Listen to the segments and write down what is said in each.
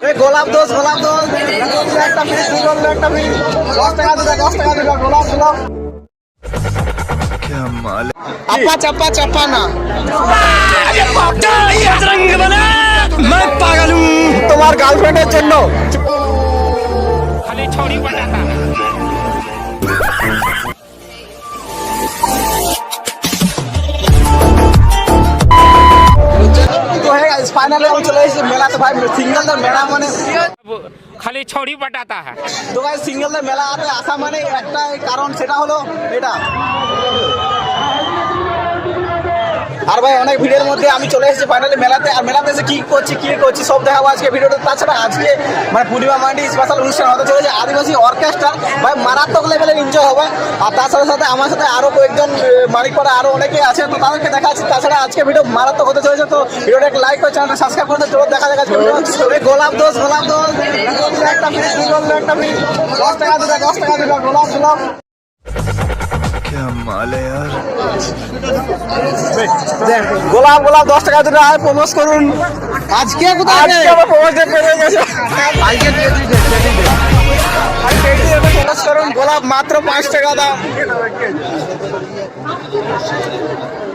এই গোলাপ দোষ গোলাপ দোষ। একটা ফ্রি দুই একটা ফ্রি? দশ টাকা দিবে দশ টাকা দিবে গোলাপ গোলাপ আপা চাপা চাপা না। তোমার গার্লফ্রেন্ডের জন্য। হয়ে গেছে ফাইনালি আমি চলে এসেছি মেলাতে ভাই সিঙ্গেলদের মেলা মানে अब खाली छोड़ी बटाता है তো ভাই সিঙ্গেলদের মেলাতে আসা মানে একটাই কারণ সেটা হলো এটা আর ভাই অনেক ভিডিওর মধ্যে আমি চলে এসেছি ফাইনালি মেলাতে। আর মেলাতে এসে কী করছি কী করছি সব দেখাবো আজকে ভিডিওটা তাছাড়া আজকে মানে পূর্ণিমা মান্ডি স্পেশাল অনুষ্ঠান হতে চলেছে আদিবাসী অর্কেস্ট্রা ভাই মারাত্মক লেভেলের এনজয় হবে। আর তার সাথে সাথে আমার সাথে আরও কয়েকজন মালিক করা আরও অনেকে আছে তো তাদেরকে দেখা তাছাড়া আজকে ভিডিও মারাত্মক হতে চলেছে তো ভিডিওটা একটা লাইক করে চ্যানেলটা সাবস্ক্রাইব করতে চলো দেখা দেখা গোলাপ দোষ গোলাপ দোষ। একটা একটা দশ টাকা দশ টাকা গোলাপ গোলাপ। গোলাপ গোলাপ দশ টাকা দিলে আর প্রমোস করুন। আজকে কোথায় আজকে আমার প্রমোস ডেট গেছে। আজকে প্রমোস করুন গোলাপ মাত্র পাঁচ টাকা দাম।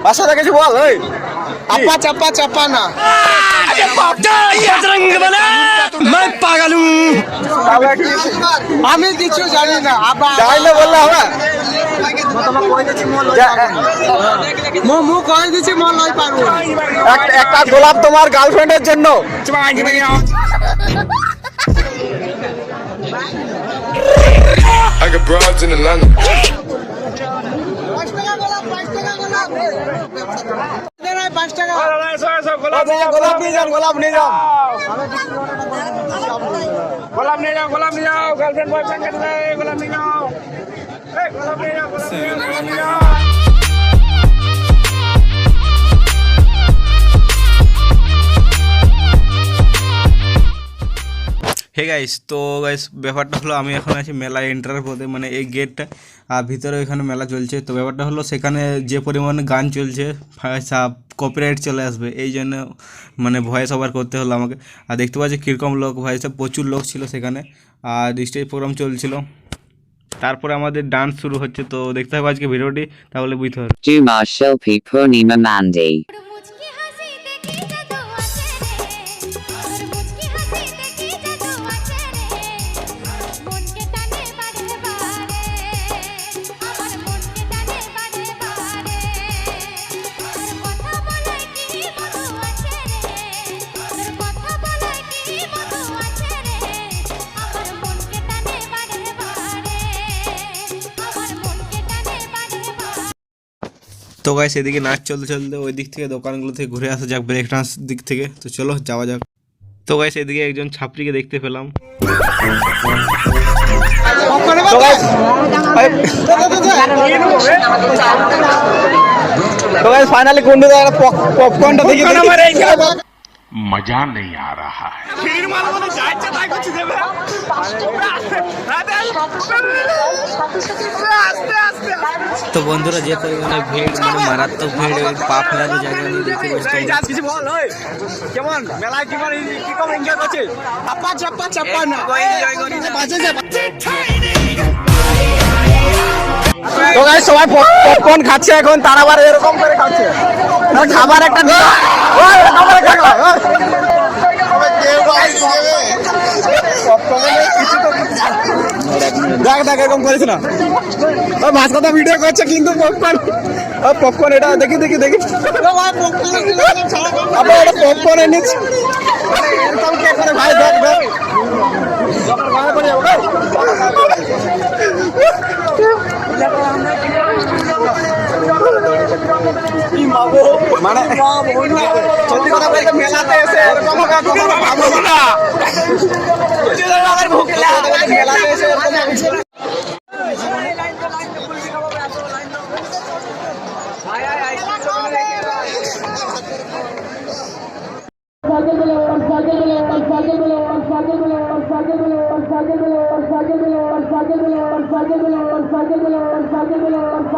বাসাতে কিছু বল ওই আপা চাপা চাপা না। আমি কিছু জানি না জানলে বললে হবে। মো মু কই দিছি মো লই পারবো একটা গোলাপ তোমার গার্লফ্রেন্ডের জন্য I got broads in Atlanta. গোলাপ নিয়ে যান গোলাপ নিয়ে যান গোলাপ নিয়ে যাও গোলাপ নিয়ে যাও গার্লফ্রেন্ড বয়ফ্রেন্ড গোলাপ নিয়ে যাও হে গাইস তো গাইস ব্যাপারটা হলো আমি এখন আছি মেলা এন্টার করতে মানে এই গেটটা আর ভিতরে এখানে মেলা চলছে। তো ব্যাপারটা হলো সেখানে যে পরিমাণ গান চলছে কপিরাইট চলে আসবে, এই জন্য মানে ভয়েস ওভার করতে হলো আমাকে। আর দেখতে পাচ্ছি কীরকম লোক ভয়েসে প্রচুর লোক ছিল সেখানে, আর স্টেজ প্রোগ্রাম চলছিলো। তারপরে আমাদের ডান্স শুরু হচ্ছে তো দেখতে হবে আজকে ভিডিওটি তাহলে বুঝতে হবে তো গাই সেদিকে নাচ চলতে চলতে ওই দিক থেকে দোকানগুলো থেকে ঘুরে আসা যাক ব্রেক ডান্স দিক থেকে। তো চলো যাওয়া যাক। তো গাই সেদিকে একজন ছাত্রীকে দেখতে পেলাম। তো গাইস ফাইনালি কোন পপকর্নটা দেখি মজা নেই আ রাহা তো বন্ধুরা যে পরিমাণে ভিড় মানে মারাত্মক ভিড় পা ফেলানো জায়গা নিয়ে দেখতে বসতে কিছু বল ওই কেমন মেলায় কি মানে কি কম এনজয় করছে চাপা চাপা চাপা না বাজে যাবে তো গাইস সবাই পপকর্ন খাচ্ছে এখন তারা আবার এরকম করে খাচ্ছে। খাবার একটা দেখ দেখ এরকম করিস না। ওই মাছ কথা ভিডিও করছে কিন্তু পপকর্ন ওই পপকর্ন এটা দেখি দেখি দেখি। আবার এটা পপকর্ন এনেছি ভাই দেখ দেখ গায়ে পড়ে যাব, ওই। মানে সত্যি কথা বলতে মেলাতে এসে এরকম হবে কখনো ভাববো না মেলাতে এসে এরকম হবে।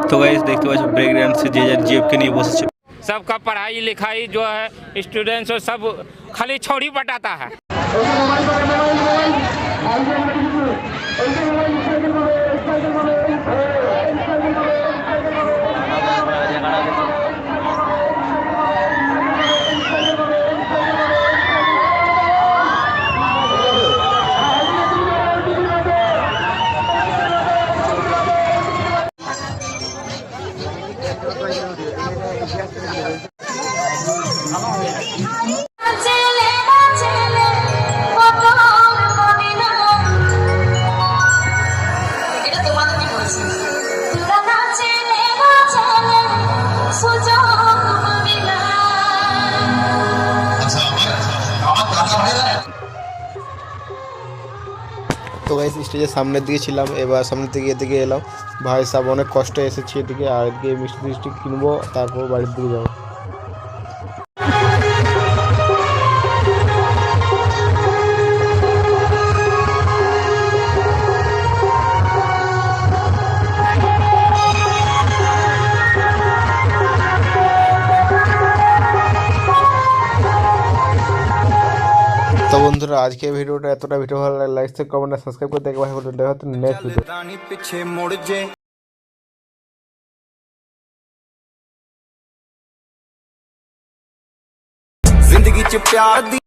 তো গাইস দেখতে পাচ্ছ ব্রেক ডান্সে যে যার জিএফকে নিয়ে বসেছে सबका पढ़ाई लिखाई जो है स्टूडेंट्स और सब खाली छौड़ी बटाता है। তো গাইস স্টেজের সামনের দিকে ছিলাম, এবার সামনের দিকে এদিকে এলাম। ভাই সাহেব অনেক কষ্টে এসেছি এদিকে, আর এদিকে মিষ্টি মিষ্টি কিনবো, তারপর বাড়ির দিকে যাব। बंधुरा आज के भिडियो भिडियो भाला लगे लाइक कमेंट सबसक्राइब कर देखा नेक्स्ट ज़िंदगी प्यार दी